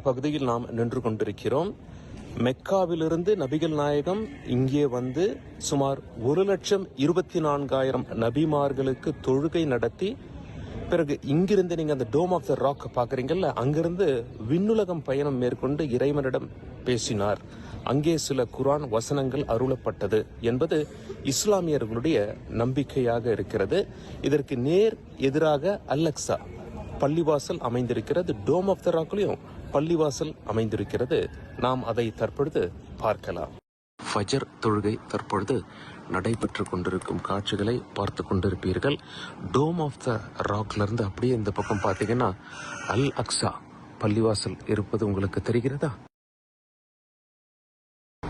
பகுதியில் நாம் நின்று கொண்டிருக்கிறோம். மெக்காவிலிருந்து நபிகள் நாயகம் இங்கே வந்து சுமார் ஒரு லட்சம் இருபத்தி நான்காயிரம் நபிமார்களுக்கு தொழுகை நடத்தி பிறகு இங்கிருந்து நீங்க அந்த டோம் ஆஃப் த ராக் பாக்குறீங்கல்ல அங்கிருந்து விண்ணுலகம் பயணம் மேற்கொண்டு இறைவனிடம் பேசினார். அங்கே சில குரான் வசனங்கள் அருளப்பட்டது என்பது இஸ்லாமியர்களுடைய நம்பிக்கையாக இருக்கிறது. இதற்கு நேர் எதிராக அலெக்சா பள்ளிவாசல் அமைந்திருக்கிறது. டோம் ஆஃப் த ராக்லையும் பள்ளிவாசல் அமைந்திருக்கிறது. நாம் அதை தற்பொழுது பார்க்கலாம். ஃபஜர் தொழுகை தற்பொழுது நடைபெற்று கொண்டிருக்கும் காட்சிகளை பார்த்து கொண்டிருப்பீர்கள். டோம் ஆஃப் த ராக்லேருந்து அப்படியே இந்த பக்கம் பார்த்தீங்கன்னா அல் அக்ஸா பள்ளிவாசல் இருப்பது உங்களுக்கு தெரிகிறதா?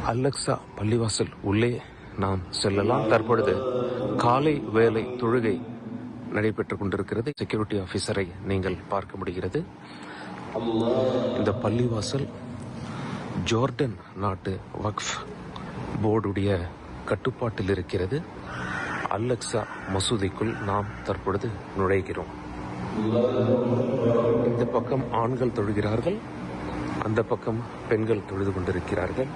அல் அக்ஸா பள்ளிவாசல் உள்ளே நாம் செல்லலாம். தற்பொழுது காலை வேலை தொழுகை நடைபெற்றுக் கொண்டிருக்கிறது. செக்யூரிட்டி ஆஃபீஸரை நீங்கள் பார்க்க முடிகிறது. இந்த பள்ளிவாசல் ஜோர்டன் நாட்டு வக்ஃப் போர்டுடைய கட்டுப்பாட்டில் இருக்கிறது. அல்லக்ஸா மசூதிக்குள் நாம் தற்பொழுது நுழைகிறோம். இந்த பக்கம் ஆண்கள் தொழுகிறார்கள். அந்த பக்கம் பெண்கள் தொழுது கொண்டிருக்கிறார்கள்.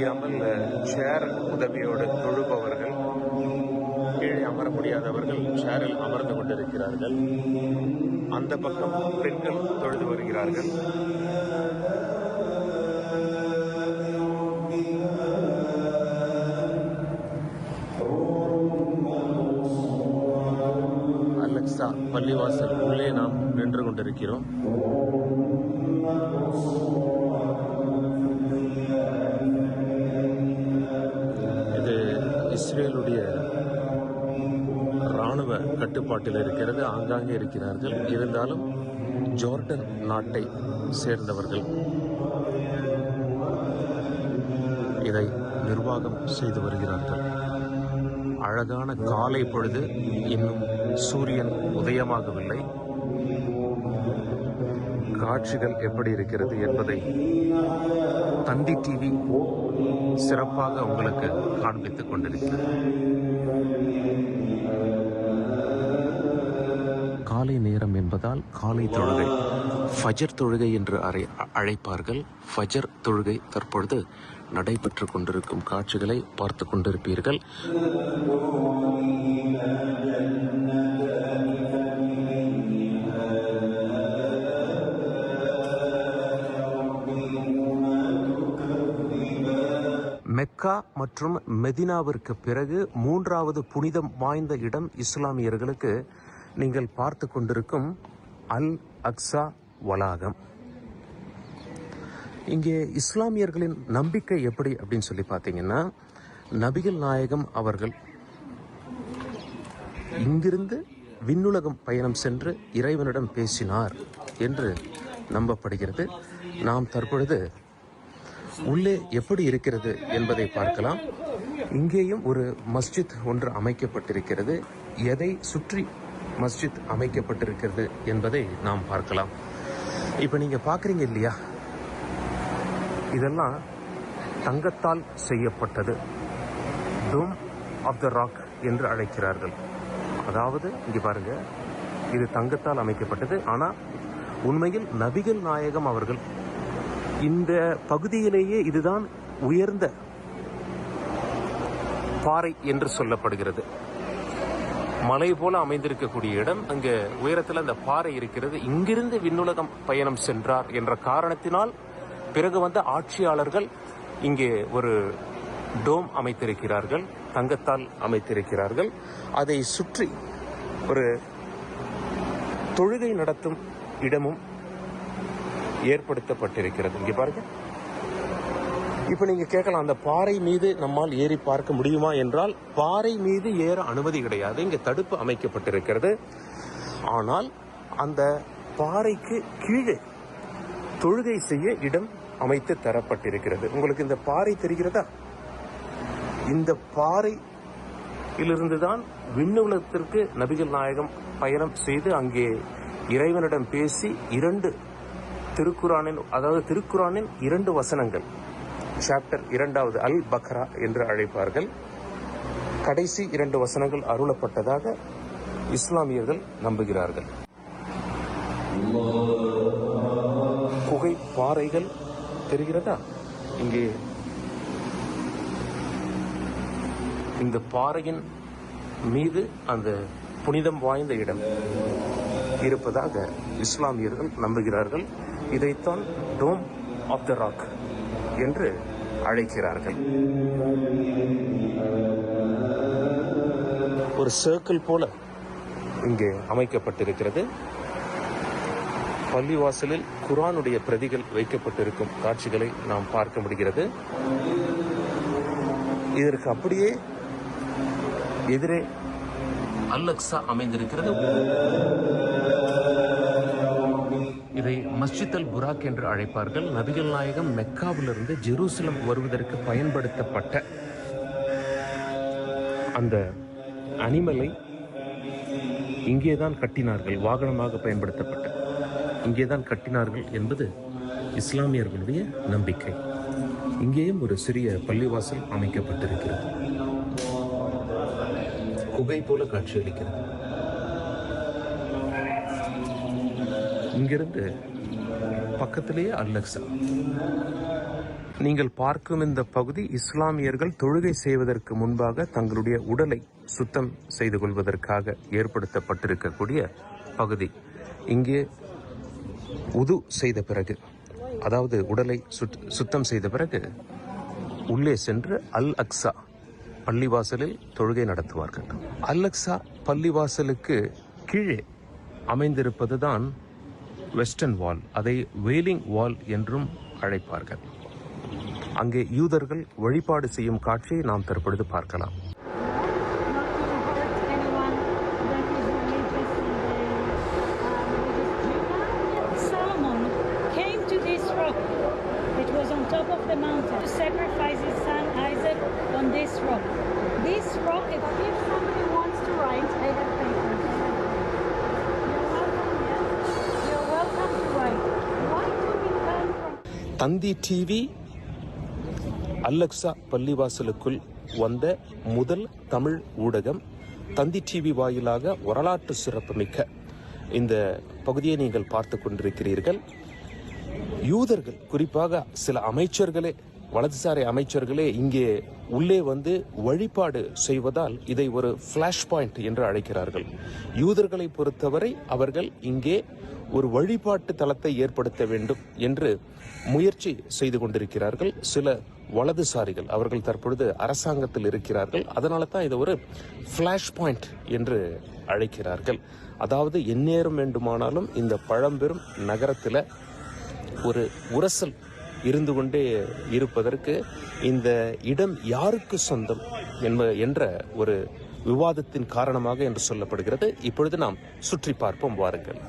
முடியாமல் சேர் உதவியோடு தொழுபவர்கள் கீழே அமர முடியாதவர்கள் சேரில் அமர்ந்து கொண்டிருக்கிறார்கள். அந்த பக்கம் பெண்கள் தொழுது வருகிறார்கள். அலெக்சா பள்ளிவாசல் உள்ளே நாம் நின்று கொண்டிருக்கிறோம். இஸ்ரேலுடைய ராணுவ கட்டுப்பாட்டில் இருக்கிறது ஆங்காங்கே இருக்கிறார்கள். இருந்தாலும் ஜோர்டன் நாட்டை சேர்ந்தவர்கள் இதை நிர்வாகம் செய்து வருகிறார்கள். அழகான காலை பொழுது இன்னும் சூரியன் உதயமாகவில்லை. காட்சிகள் எப்படி இருக்கிறது என்பதை தந்தி டிவி சிறப்பாக உங்களுக்கு காண்பித்துக் கொண்டிருக்கிறது. காலை நேரம் என்பதால் காலை தொழுகை. ஃபஜர் தொழுகை என்று அறை அழைப்பார்கள். ஃபஜர் தொழுகை தற்பொழுது நடைபெற்றுக் கொண்டிருக்கும் காட்சிகளை பார்த்து கொண்டிருப்பீர்கள். மெக்கா மற்றும் மெதினாவிற்கு பிறகு மூன்றாவது புனிதம் வாய்ந்த இடம் இஸ்லாமியர்களுக்கு நீங்கள் பார்த்து கொண்டிருக்கும் அல் அக்ஸா வளாகம். இங்கே இஸ்லாமியர்களின் நம்பிக்கை எப்படி அப்படின்னு சொல்லி பார்த்தீங்கன்னா நபிகள் நாயகம் அவர்கள் இங்கிருந்து விண்ணுலகம் பயணம் சென்று இறைவனிடம் பேசினார் என்று நம்பப்படுகிறது. நாம் தற்பொழுது உள்ளே எப்படி இருக்கிறது என்பதை பார்க்கலாம். இங்கேயும் ஒரு மஸ்ஜித் ஒன்று அமைக்கப்பட்டிருக்கிறது. எதை சுற்றி மஸ்ஜித் அமைக்கப்பட்டிருக்கிறது என்பதை நாம் பார்க்கலாம். இப்போ நீங்கள் பார்க்குறீங்க இல்லையா? இதெல்லாம் தங்கத்தால் செய்யப்பட்டது. டோம் ஆஃப் த ராக் என்று அழைக்கிறார்கள். அதாவது இங்கே பாருங்க இது தங்கத்தால் அமைக்கப்பட்டது. ஆனால் உண்மையில் நபிகள் நாயகம் அவர்கள் இந்த பகுதியிலேயே இதுதான் உயர்ந்த பாறை என்று சொல்லப்படுகிறது. மலை போல அமைந்திருக்கக்கூடிய இடம் அங்கு உயரத்தில் அந்த பாறை இருக்கிறது. இங்கிருந்து விண்ணுலகம் பயணம் சென்றார் என்ற காரணத்தினால் பிறகு வந்த ஆட்சியாளர்கள் இங்கே ஒரு டோம் அமைத்திருக்கிறார்கள் தங்கத்தால் அமைத்திருக்கிறார்கள். அதை சுற்றி ஒரு தொழுகை நடத்தும் இடமும் ஏற்படுத்தப்பட்டிருக்கிறது. இங்கே பாருங்க. இப்ப நீங்க கேட்கலாம் அந்த பாறை மீது நம்மால் ஏறி பார்க்க முடியுமா என்றால் பாறை மீது ஏற அனுமதி கிடையாது. இங்க தடுப்பு அமைக்கப்பட்டிருக்கிறது. ஆனால் அந்த பாறைக்கு கீழே தொழுகை செய்ய இடம் அமைத்து தரப்பட்டிருக்கிறது. உங்களுக்கு இந்த பாறை தெரிகிறதா? இந்த பாறையிலிருந்துதான் விண்ணுலகத்திற்கு நபிகள் நாயகம் பயணம் செய்து அங்கே இறைவனிடம் பேசி இரண்டு திருக்குரானின் அதாவது திருக்குரானின் இரண்டு வசனங்கள் சாப்டர் இரண்டாவது அல் பக்ரா என்று அழைப்பார்கள். கடைசி இரண்டு வசனங்கள் அருளப்பட்டதாக இஸ்லாமியர்கள் நம்புகிறார்கள். குகை பாறைகள் தெரிகிறதா? இங்கே இந்த பாறையின் மீது அந்த புனிதம் வாய்ந்த இடம் இருப்பதாக இஸ்லாமியர்கள் நம்புகிறார்கள். இதைத்தான் டோம் ஆஃப் த ராக் என்று அழைக்கிறார்கள். ஒரு சர்க்கிள் போல இங்கே அமைக்கப்பட்டிருக்கிறது. பள்ளிவாசலில் குரானுடைய பிரதிகள் வைக்கப்பட்டிருக்கும் காட்சிகளை நாம் பார்க்க முடிகிறது. இதற்கு அப்படியே எதிரே அல்லக்ஸா அமைந்திருக்கிறது. இதை மஸ்ஜித் அல் புராக் என்று அழைப்பார்கள். நபிகள் நாயகம் மெக்காவிலிருந்து ஜெருசலம் வருவதற்கு பயன்படுத்தப்பட்ட அந்த அனிமலை இங்கேதான் கட்டினார்கள் வாகனமாக பயன்படுத்தப்பட்ட. இங்கே தான் கட்டினார்கள் என்பது இஸ்லாமியர்களுடைய நம்பிக்கை. இங்கேயும் ஒரு சிறிய பள்ளிவாசல் அமைக்கப்பட்டிருக்கிறது. குகை போல காட்சியளிக்கிறது. இங்கிருந்து பக்கத்திலேயே அல்லக்ஸா நீங்கள் பார்க்கும் இந்த பகுதி இஸ்லாமியர்கள் தொழுகை செய்வதற்கு முன்பாக தங்களுடைய உடலை சுத்தம் செய்து கொள்வதற்காக ஏற்படுத்தப்பட்டிருக்கக்கூடிய பகுதி. இங்கே உது செய்த பிறகு அதாவது உடலை சுத்- சுத்தம் செய்த பிறகு உள்ளே சென்று அல் அக்ஸா பள்ளிவாசலில் தொழுகை நடத்துவார்கள். அல் அக்ஸா பள்ளிவாசலுக்கு கீழே அமைந்திருப்பதுதான் வெஸ்டர்ன் வால் அதை வேலிங் வால் என்றும் அழைப்பார்கள் அங்கே யூதர்கள் வழிபாடு செய்யும் காட்சியை நாம் தற்பொழுது பார்க்கலாம் sacrifice his son Isaac on this rock. This rock appears Thanthi TV அல்லக்ஸா பள்ளிவாசலுக்குள் வந்த முதல் தமிழ் ஊடகம் தந்தி டிவி வாயிலாக வரலாற்று சிறப்புமிக்க. இந்த பகுதியை நீங்கள் பார்த்து கொண்டிருக்கிறீர்கள். யூதர்கள் குறிப்பாக சில அமைச்சர்களே வலதுசாரி அமைச்சர்களே இங்கே உள்ளே வந்து வழிபாடு செய்வதால் இதை ஒரு ஃப்ளாஷ் பாயிண்ட் என்று அழைக்கிறார்கள். யூதர்களை பொறுத்தவரை அவர்கள் இங்கே ஒரு வழிபாட்டு தளத்தை ஏற்படுத்த வேண்டும் என்று முயற்சி செய்து கொண்டிருக்கிறார்கள். சில வலதுசாரிகள் அவர்கள் தற்பொழுது அரசாங்கத்தில் இருக்கிறார்கள். அதனால தான் இதை ஒரு ஃப்ளாஷ் பாயிண்ட் என்று அழைக்கிறார்கள். அதாவது எந்நேரம் வேண்டுமானாலும் இந்த பழம்பெரும் நகரத்தில் ஒரு உரசல் இருந்து கொண்டே இருப்பதற்கு இந்த இடம் யாருக்கு சொந்தம் என்ப என்ற ஒரு விவாதத்தின் காரணமாக என்று சொல்லப்படுகிறது. இப்பொழுது நாம் சுற்றி பார்ப்போம் வாருங்கள்.